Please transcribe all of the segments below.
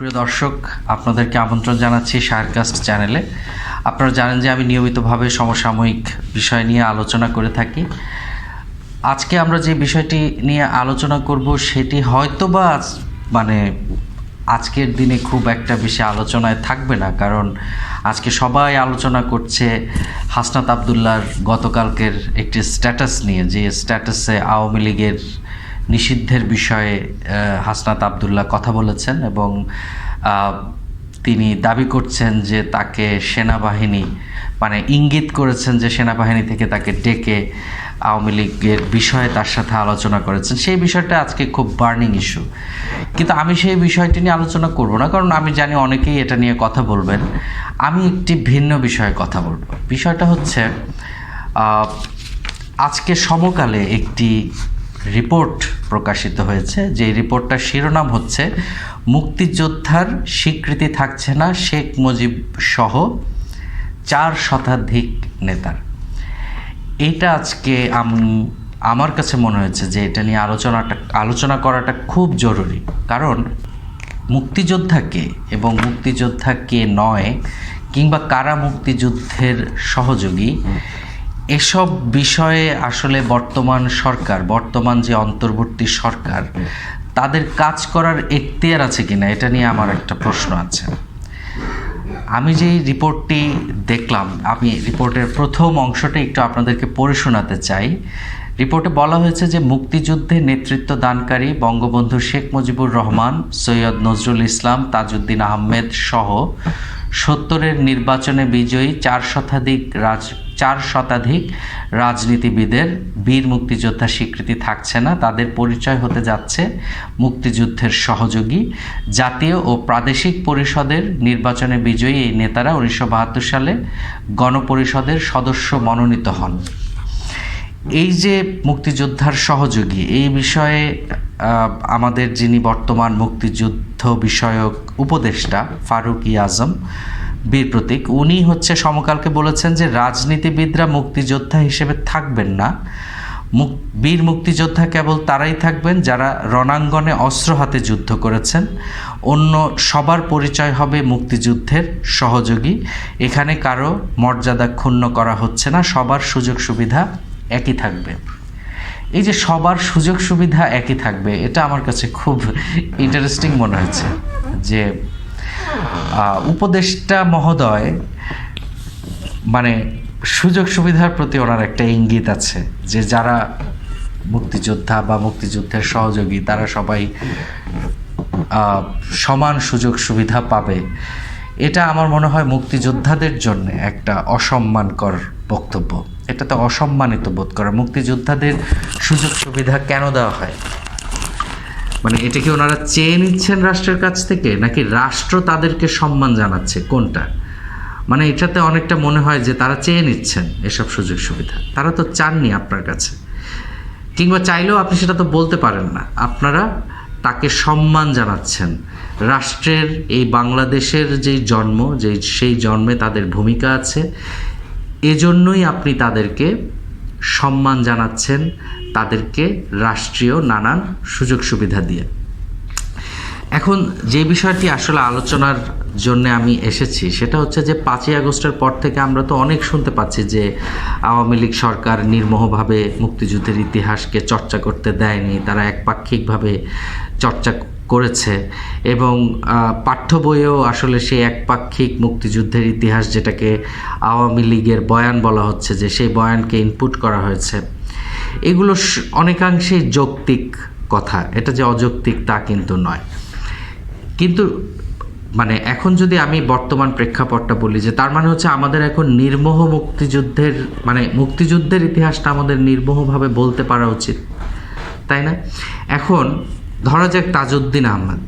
প্রিয় দর্শক, আপনাদেরকে আমন্ত্রণ জানাচ্ছি শায়ারকাস্ট চ্যানেলে আপনারা জানেন যে আমি নিয়মিতভাবে সমসাময়িক বিষয় নিয়ে আলোচনা করে থাকি। আজকে আমরা যে বিষয়টি নিয়ে আলোচনা করব, সেটি হয়তোবা আজ- মানে আজকের দিনে খুব একটা বেশি আলোচনায় থাকবে না, কারণ আজকে সবাই আলোচনা করছে হাসনাত আবদুল্লার গতকালকের একটি স্ট্যাটাস নিয়ে, যে স্ট্যাটাসে আওয়ামী লীগের নিষিদ্ধের বিষয়ে হাসনাত আবদুল্লাহ কথা বলেছেন এবং তিনি দাবি করছেন যে তাকে সেনাবাহিনী মানে ইঙ্গিত করেছেন যে সেনাবাহিনী থেকে তাকে ডেকে আওয়ামী লীগের বিষয়ে তার সাথে আলোচনা করেছেন। সেই বিষয়টা আজকে খুব বার্নিং ইস্যু। কিন্তু আমি সেই বিষয়টি নিয়ে আলোচনা করব না, কারণ আমি জানি অনেকেই এটা নিয়ে কথা বলবেন। আমি একটি ভিন্ন বিষয়ে কথা বলব। বিষয়টা হচ্ছে আজকে সমকালে একটি রিপোর্ট প্রকাশিত হয়েছে। যে রিপোর্টটার শিরোনাম হচ্ছে, মুক্তিযোদ্ধার স্বীকৃতি থাকছে না শেখ মুজিব সহ চার শতাধিক নেতার। এটা আজকে আম- আমার কাছে মনে হয়েছে যে এটা নিয়ে আলোচনাটা, আলোচনা করাটা খুব জরুরি। কারণ মুক্তিযোদ্ধাকে এবং মুক্তিযোদ্ধা কে নয় কিংবা কারা মুক্তিযুদ্ধের সহযোগী এসব বিষয়ে আসলে বর্তমান সরকার, বর্তমান যে অন্তর্বর্তী সরকার, তাদের কাজ করার এখতিয়ার আছে কিনা, এটা নিয়ে আমার একটা প্রশ্ন আছে। আমি যেই রিপোর্টটি দেখলাম, আমি রিপোর্টের প্রথম অংশটা একটু আপনাদেরকে পড়ে শোনাতে চাই। রিপোর্টে বলা হয়েছে যে, মুক্তিযুদ্ধে নেতৃত্ব দানকারী বঙ্গবন্ধু শেখ মুজিবুর রহমান, সৈয়দ নজরুল ইসলাম, তাজউদ্দিন আহমেদ সহ সত্তরের নির্বাচনে বিজয়ী চার শতাধিক রাজ চার শতাধিক রাজনীতিবিদের, বীর মুক্তিযোদ্ধা স্বীকৃতি থাকছে না, তাদের পরিচয় হতে যাচ্ছে মুক্তিযুদ্ধের সহযোগী। জাতীয় ও প্রাদেশিক পরিষদের নির্বাচনে বিজয়ী এই নেতারা উনিশশো বাহাত্তর সালে গণপরিষদের সদস্য মনোনীত হন। এই যে মুক্তিযোদ্ধার সহযোগী, এই বিষয়ে আমাদের যিনি বর্তমান মুক্তিযুদ্ধ বিষয়ক উপদেষ্টা ফারুক ই আজম বীর প্রতীক, উনি হচ্ছে সমকালকে বলেছেন যে রাজনীতিবিদরা মুক্তিযোদ্ধা হিসেবে থাকবেন না। বীর মুক্তিযোদ্ধা কেবল তারাই থাকবেন যারা রণাঙ্গনে অস্ত্র হাতে যুদ্ধ করেছেন। অন্য সবার পরিচয় হবে মুক্তিযুদ্ধের সহযোগী। এখানে কারও মর্যাদা ক্ষুণ্ণ করা হচ্ছে না, সবার সুযোগ সুবিধা একই থাকবে। এই যে সবার সুযোগ সুবিধা একই থাকবে, এটা আমার কাছে খুব ইন্টারেস্টিং মনে হয়েছে যে উপদেষ্টা মহোদয় মানে সুযোগ সুবিধার প্রতি ওনার একটা ইঙ্গিত আছে যে যারা মুক্তিযোদ্ধা বা মুক্তিযুদ্ধের সহযোগী, তারা সবাই সমান সুযোগ সুবিধা পাবে। এটা আমার মনে হয় মুক্তিযোদ্ধাদের জন্য একটা অসম্মানকর বক্তব্য। এটাতে অসম্মানিত বোধ করে। মুক্তিযোদ্ধাদের সুযোগ সুবিধা কেন দেওয়া হয়? মানে এটা কি ওনারা চেয়ে নিচ্ছেন রাষ্ট্রের কাছ থেকে, নাকি রাষ্ট্র তাদেরকে সম্মান জানাচ্ছে? কোনটা? মানে এটাতে অনেকটা মনে হয় যে তারা চেয়ে নিচ্ছেন এসব সুযোগ সুবিধা। তারা তো চাননি আপনার কাছে। কিংবা চাইলেও আপনি সেটা তো বলতে পারেন না। আপনারা তাকে সম্মান জানাচ্ছেন। রাষ্ট্রের এই বাংলাদেশের যেই জন্ম, যে সেই জন্মে তাদের ভূমিকা আছে, এজন্যই আপনি তাদেরকে সম্মান জানাচ্ছেন তাদেরকে রাষ্ট্রীয় নানান সুযোগ সুবিধা দিয়ে। এখন যে বিষয়টি আসলে আলোচনার জন্য আমি এসেছি, সেটা হচ্ছে যে পাঁচই আগস্টের পর থেকে আমরা তো অনেক শুনতে পাচ্ছি যে আওয়ামী লীগ সরকার নির্মোহভাবে মুক্তিযুদ্ধের ইতিহাসকে চর্চা করতে দেয়নি, তারা একপাক্ষিকভাবে চর্চা করেছে এবং পাঠ্য বইয়েও আসলে সেই একপাক্ষিক মুক্তিযুদ্ধের ইতিহাস যেটাকে আওয়ামী লীগের বয়ান বলা হচ্ছে যে সেই বয়ানকে ইনপুট করা হয়েছে। এগুলো অনেকাংশেই যৌক্তিক কথা। এটা যে অযৌক্তিক তা কিন্তু নয়। কিন্তু মানে এখন যদি আমি বর্তমান প্রেক্ষাপটটা বলি যে তার মানে হচ্ছে আমাদের এখন নির্মোহ মুক্তিযুদ্ধের মানে মুক্তিযুদ্ধের ইতিহাসটা আমাদের নির্মোহভাবে বলতে পারা উচিত। তাই না? এখন ধরা যাক তাজউদ্দিন আহমদ।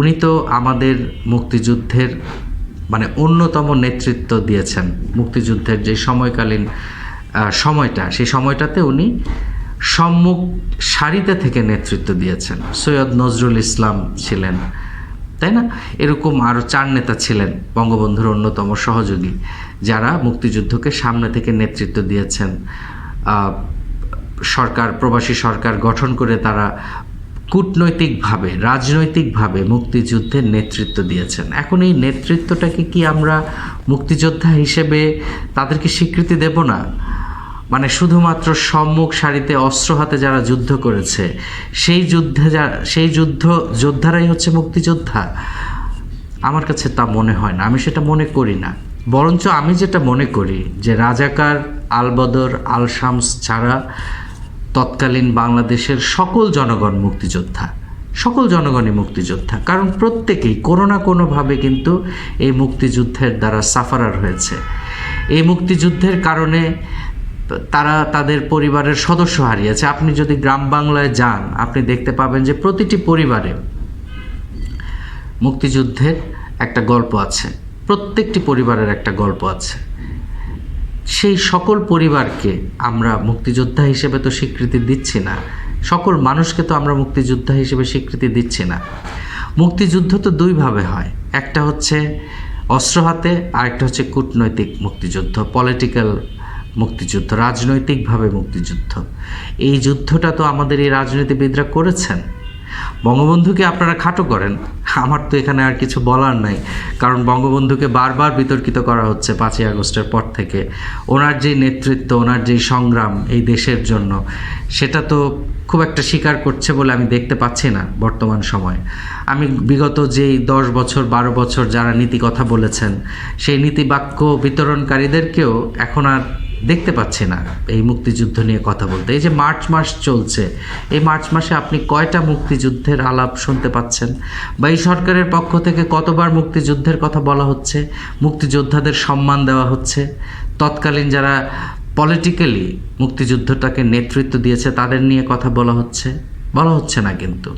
উনি তো আমাদের মুক্তিযুদ্ধের মানে অন্যতম নেতৃত্ব দিয়েছেন। মুক্তিযুদ্ধের যে সময়কালীন সময়টা, সেই সময়টাতে উনি সম্মুখ সারিতে থেকে নেতৃত্ব দিয়েছেন। সৈয়দ নজরুল ইসলাম ছিলেন, তাই না? এরকম আরও চার নেতা ছিলেন বঙ্গবন্ধুর অন্যতম সহযোগী, যারা মুক্তিযুদ্ধকে সামনে থেকে নেতৃত্ব দিয়েছেন। সরকার, প্রবাসী সরকার গঠন করে তারা কূটনৈতিকভাবে, রাজনৈতিকভাবে মুক্তিযুদ্ধের নেতৃত্ব দিয়েছেন। এখন এই নেতৃত্বটাকে কি আমরা মুক্তিযোদ্ধা হিসেবে তাদেরকে স্বীকৃতি দেব না? মানে শুধুমাত্র সম্মুখ সারিতে অস্ত্র হাতে যারা যুদ্ধ করেছে, সেই যুদ্ধে সেই যুদ্ধ যোদ্ধারাই হচ্ছে মুক্তিযোদ্ধা? আমার কাছে তা মনে হয় না। আমি সেটা মনে করি না। বরঞ্চ আমি যেটা মনে করি যে রাজাকার আলবদর আল শামস ছাড়া তৎকালীন বাংলাদেশের সকল জনগণ মুক্তিযোদ্ধা, সকল জনগণই মুক্তিযোদ্ধা। কারণ প্রত্যেকেই কোনো না কোনোভাবে কিন্তু এই মুক্তিযুদ্ধের দ্বারা সাফারার হয়েছে। এই মুক্তিযুদ্ধের কারণে তারা তাদের পরিবারের সদস্য হারিয়েছে। আপনি যদি গ্রাম বাংলায় যান, আপনি দেখতে পাবেন যে প্রতিটি পরিবারে মুক্তিযুদ্ধের একটা গল্প আছে। প্রত্যেকটি পরিবারের একটা গল্প আছে। সেই সকল পরিবারকে আমরা মুক্তিযোদ্ধা হিসেবে তো স্বীকৃতি দিচ্ছি না। সকল মানুষকে তো আমরা মুক্তিযোদ্ধা হিসেবে স্বীকৃতি দিচ্ছি না। মুক্তিযুদ্ধ তো দুইভাবে হয়। একটা হচ্ছে অস্ত্র হাতে আর একটা হচ্ছে কূটনৈতিক মুক্তিযুদ্ধ পলিটিক্যাল মুক্তিযুদ্ধ, রাজনৈতিকভাবে মুক্তিযুদ্ধ। এই যুদ্ধটা তো আমাদের এই রাজনীতিবিদরা করেছেন। বঙ্গবন্ধুকে আপনারা খাটো করেন। আমার তো এখানে আর কিছু বলার নাই। কারণ বঙ্গবন্ধুকে বারবার বিতর্কিত করা হচ্ছে পাঁচই আগস্টের পর থেকে। ওনার যে নেতৃত্ব, ওনার যে সংগ্রাম এই দেশের জন্য, সেটা তো খুব একটা স্বীকার করছে বলে আমি দেখতে পাচ্ছি না বর্তমান সময়ে। আমি বিগত যেই দশ বছর, বারো বছর যারা নীতি কথা বলেছেন, সেই নীতি বাক্য বিতরণকারীদেরকেও এখন আর দেখতে পাচ্ছি না এই মুক্তিযুদ্ধ নিয়ে কথা বলতে। এই যে মার্চ মাস চলছে, এই মার্চ মাসে আপনি কয়টা মুক্তিযুদ্ধের আলাপ শুনতে পাচ্ছেন? বা এই সরকারের পক্ষ থেকে কতবার মুক্তিযুদ্ধের কথা বলা হচ্ছে, মুক্তিযোদ্ধাদের সম্মান দেওয়া হচ্ছে? তৎকালীন যারা পলিটিক্যালি মুক্তিযুদ্ধটাকে নেতৃত্ব দিয়েছে, তাদের নিয়ে কথা বলা হচ্ছে। বলা হচ্ছে না কিন্তু।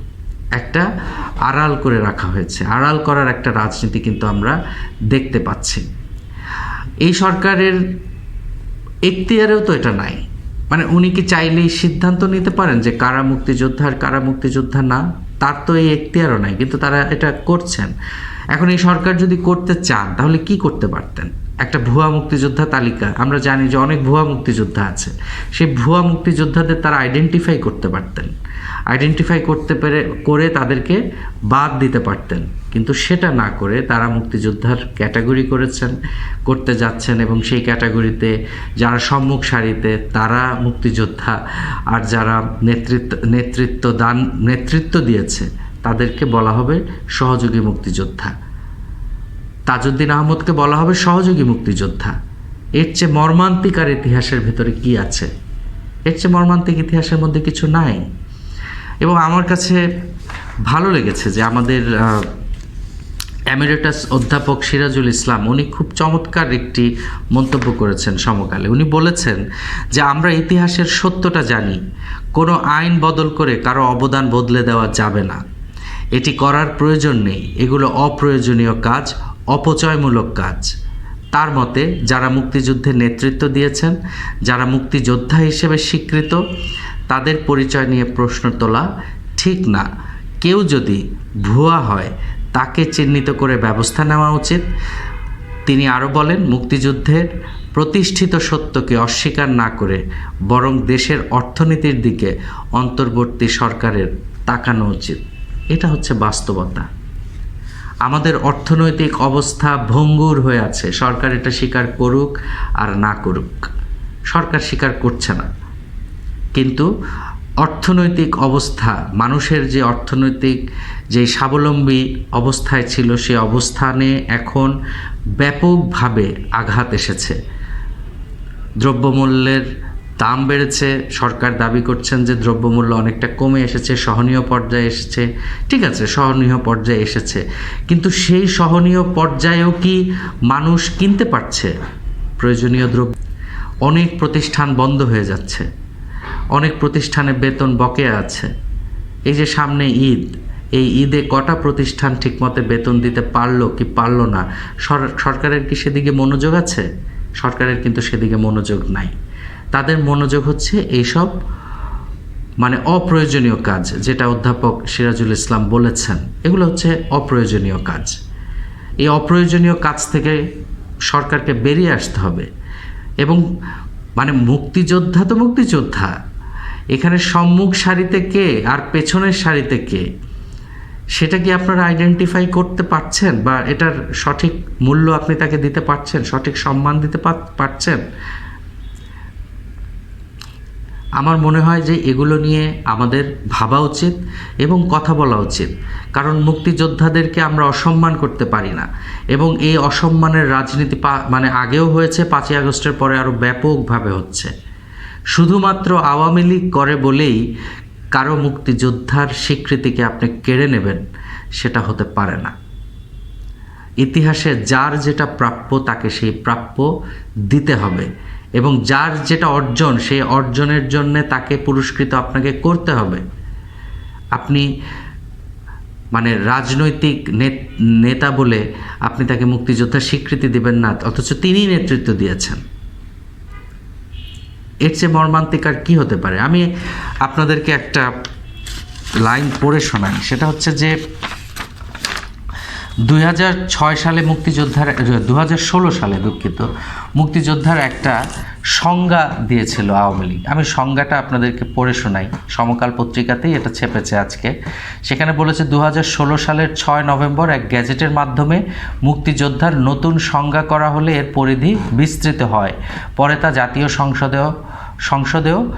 একটা আড়াল করে রাখা হয়েছে। আড়াল করার একটা রাজনীতি কিন্তু আমরা দেখতে পাচ্ছি। এই সরকারের এখতিয়ারেও তো এটা নাই। মানে উনি কি চাইলেই সিদ্ধান্ত নিতে পারেন যে কারা মুক্তিযোদ্ধা আর কারা মুক্তিযোদ্ধা না? তার তো এই এখতিয়ারও নাই, কিন্তু তারা এটা করছেন। এখন এই সরকার যদি করতে চান, তাহলে কি করতে পারতেন? একটা ভুয়া মুক্তিযোদ্ধা তালিকা। আমরা জানি যে অনেক ভুয়া মুক্তিযোদ্ধা আছে। সেই ভুয়া মুক্তিযোদ্ধাদের তারা আইডেন্টিফাই করতে পারতেন। আইডেন্টিফাই করতে পেরে, করে তাদেরকে বাদ দিতে পারতেন। কিন্তু সেটা না করে তারা মুক্তিযোদ্ধার ক্যাটাগরি করেছেন, করতে যাচ্ছেন এবং সেই ক্যাটাগরিতে যারা সম্মুখ সারিতে তারা মুক্তিযোদ্ধা আর যারা নেতৃত্ব নেতৃত্ব দান, নেতৃত্ব দিয়েছে, তাদেরকে বলা হবে সহযোগী মুক্তিযোদ্ধা। তাজউদ্দিন আহমদকে বলা হবে সহযোগী মুক্তিযোদ্ধা। এর চেয়ে মর্মান্তিক আর ইতিহাসের ভেতরে কি আছে? এর চেয়ে মর্মান্তিক ইতিহাসের মধ্যে কিছু নাই। এবং আমার কাছে ভালো লেগেছে যে আমাদের অ্যামিরেটাস অধ্যাপক সিরাজুল ইসলাম উনি খুব চমৎকার একটি মন্তব্য করেছেন সমকালে। উনি বলেছেন যে, আমরা ইতিহাসের সত্যটা জানি, কোনো আইন বদল করে কারও অবদান বদলে দেওয়া যাবে না। এটি করার প্রয়োজন নেই। এগুলো অপ্রয়োজনীয় কাজ অপচয়মূলক কাজ। তার মতে, যারা মুক্তিযুদ্ধে নেতৃত্ব দিয়েছেন, যারা মুক্তিযোদ্ধা হিসেবে স্বীকৃত, তাদের পরিচয় নিয়ে প্রশ্ন তোলা ঠিক না। কেউ যদি ভুয়া হয়, তাকে চিহ্নিত করে ব্যবস্থা নেওয়া উচিত। তিনি আরও বলেন মুক্তিযুদ্ধের প্রতিষ্ঠিত সত্যকে অস্বীকার না করে বরং দেশের অর্থনীতির দিকে অন্তর্বর্তী সরকারের তাকানো উচিত। এটা হচ্ছে বাস্তবতা। আমাদের অর্থনৈতিক অবস্থা ভঙ্গুর হয়ে আছে। সরকার এটা স্বীকার করুক আর না করুক। সরকার স্বীকার করছে না। কিন্তু অর্থনৈতিক অবস্থা, মানুষের যে অর্থনৈতিক যে স্বাবলম্বী অবস্থায় ছিল সে অবস্থানে এখন ব্যাপকভাবে আঘাত এসেছে। দ্রব্যমূল্যের দাম বেড়েছে, সরকার দাবি করছেন যে দ্রব্যমূল্য অনেকটা কমে এসেছে, সহনীয় পর্যায়ে এসেছে। ঠিক আছে, সহনীয় পর্যায়ে এসেছে। কিন্তু সেই সহনীয় পর্যায়েও কি মানুষ কিনতে পারছে? প্রয়োজনীয় দ্রব্য অনেক প্রতিষ্ঠান বন্ধ হয়ে যাচ্ছে। অনেক প্রতিষ্ঠানে বেতন বকেয়া আছে। এই যে সামনে ঈদ, এই ঈদে কটা প্রতিষ্ঠান ঠিকমতো বেতন দিতে পারল কি পারল না? সরকারের কি সেদিকে মনোযোগ আছে? সরকারের কিন্তু সেদিকে মনোযোগ নাই। তাদের মনোযোগ হচ্ছে এইসব মানে অপ্রয়োজনীয় কাজ, যেটা অধ্যাপক সিরাজুল ইসলাম বলেছেন। এগুলো হচ্ছে অপ্রয়োজনীয় কাজ। এই অপ্রয়োজনীয় কাজ থেকে সরকারকে বেরিয়ে আসতে হবে। এবং মানে মুক্তিযোদ্ধা তো মুক্তিযোদ্ধা। এখানে সম্মুখ সারিতে কে আর পেছনের সারিতে কে? সেটা কি আপনারা আইডেন্টিফাই করতে পারছেন? বা এটার সঠিক মূল্য আপনি তাকে দিতে পারছেন? সঠিক সম্মান দিতে পারছেন? আমার মনে হয় যে এগুলো নিয়ে আমাদের ভাবা উচিত এবং কথা বলা উচিত। কারণ মুক্তিযোদ্ধাদেরকে আমরা অসম্মান করতে পারি না। এবং এই অসম্মানের রাজনীতি মানে আগেও হয়েছে, পাঁচই আগস্টের পরে আরও ব্যাপকভাবে হচ্ছে। শুধুমাত্র আওয়ামী লীগ করে বলেই কারও মুক্তিযোদ্ধার স্বীকৃতিকে আপনি কেড়ে নেবেন, সেটা হতে পারে না। ইতিহাসে যার যেটা প্রাপ্য তাকে সেই প্রাপ্য দিতে হবে। এবং যার যেটা অর্জন, সেই অর্জনের জন্যে তাকে পুরস্কৃত আপনাকে করতে হবে। আপনি মানে রাজনৈতিক নেতা বলে আপনি তাকে মুক্তিযোদ্ধার স্বীকৃতি দিবেন না, অথচ তিনিই নেতৃত্ব দিয়েছেন। এর চেয়ে মর্মান্তিক আর কী হতে পারে? আমি আপনাদেরকে একটা লাইন পড়ে শোনাই। সেটা হচ্ছে যে দুই হাজার ছয় সালে মুক্তিযোদ্ধার দু হাজার ষোলো সালে দুঃখিত, মুক্তিযোদ্ধার একটা সংজ্ঞা দিয়েছিল আওয়ামী লীগ। আমি সংজ্ঞাটা আপনাদেরকে পড়ে শোনাই। সমকাল পত্রিকাতেই এটা ছেপেছে আজকে। সেখানে বলেছে দু হাজার ষোলো সালের ছয় নভেম্বর এক গ্যাজেটের মাধ্যমে মুক্তিযোদ্ধার নতুন সংজ্ঞা করা হলে এর পরিধি বিস্তৃত হয়। পরে তা জাতীয় সংসদেও সংসদেও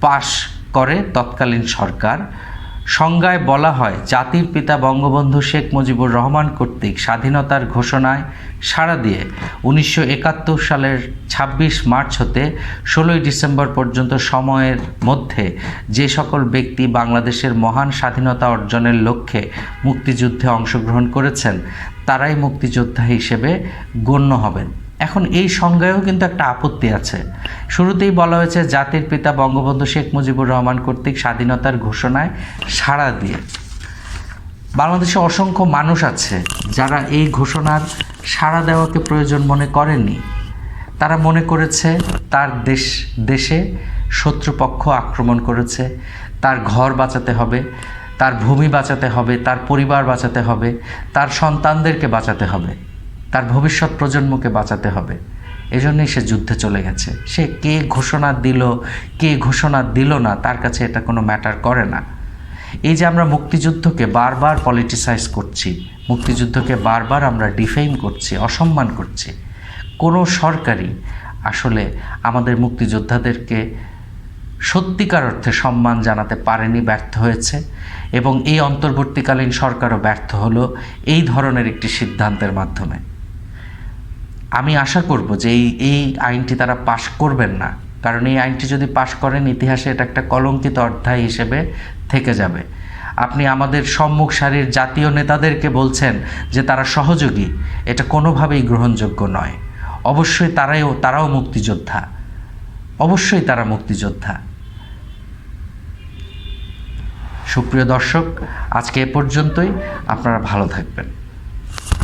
পাশ করে তৎকালীন সরকার। সংজ্ঞায় বলা হয়, জাতির পিতা বঙ্গবন্ধু শেখ মুজিবুর রহমান কর্তৃক স্বাধীনতার ঘোষণায় সাড়া দিয়ে উনিশশো একাত্তর সালের ছাব্বিশ মার্চ হতে ষোলোই ডিসেম্বর পর্যন্ত সময়ের মধ্যে যে সকল ব্যক্তি বাংলাদেশের মহান স্বাধীনতা অর্জনের লক্ষ্যে মুক্তিযুদ্ধে অংশগ্রহণ করেছেন, তারাই মুক্তিযোদ্ধা হিসেবে গণ্য হবেন। এখন এই সংজ্ঞায়ও কিন্তু একটা আপত্তি আছে। শুরুতেই বলা হয়েছে, জাতির পিতা বঙ্গবন্ধু শেখ মুজিবুর রহমান কর্তৃক স্বাধীনতার ঘোষণায় সাড়া দিয়ে। বাংলাদেশে অসংখ্য মানুষ আছে যারা এই ঘোষণার সাড়া দেওয়াকে প্রয়োজন মনে করেননি। তারা মনে করেছে, তার দেশ, দেশে শত্রুপক্ষ আক্রমণ করেছে, তার ঘর বাঁচাতে হবে, তার ভূমি বাঁচাতে হবে, তার পরিবার বাঁচাতে হবে, তার সন্তানদেরকে বাঁচাতে হবে। ভবিষ্যৎ প্রজন্মকে বাঁচাতে হবে। এজন্যই সে যুদ্ধে চলে গেছে। সে কে ঘোষণা দিল, কে ঘোষণা দিল না, তার কাছে এটা কোনো ম্যাটার করে না। এই যে আমরা মুক্তিযুদ্ধকে বারবার পলিটিসাইজ করছি, মুক্তিযুদ্ধকে বারবার আমরা ডিফেম করছি, অসম্মান করছি, কোনো সরকারই আসলে আমাদের মুক্তিযোদ্ধাদেরকে সত্যিকার অর্থে সম্মান জানাতে পারেনি, ব্যর্থ হয়েছে এবং এই অন্তর্বর্তীকালীন সরকারও ব্যর্থ হলো, এই ধরনের একটি সিদ্ধান্তের মাধ্যমে। আমি আশা করব যে এই এই আইনটি তারা পাশ করবেন না। কারণ এই আইনটি যদি পাশ করেন, ইতিহাসে এটা একটা কলঙ্কিত অধ্যায় হিসেবে থেকে যাবে। আপনি আমাদের সম্মুখ সারির জাতীয় নেতাদেরকে বলছেন যে তারা সহযোগী। এটা কোনোভাবেই গ্রহণযোগ্য নয়। অবশ্যই তারাও তারাও মুক্তিযোদ্ধা। অবশ্যই তারা মুক্তিযোদ্ধা। সুপ্রিয় দর্শক, আজকে এ পর্যন্তই। আপনারা ভালো থাকবেন।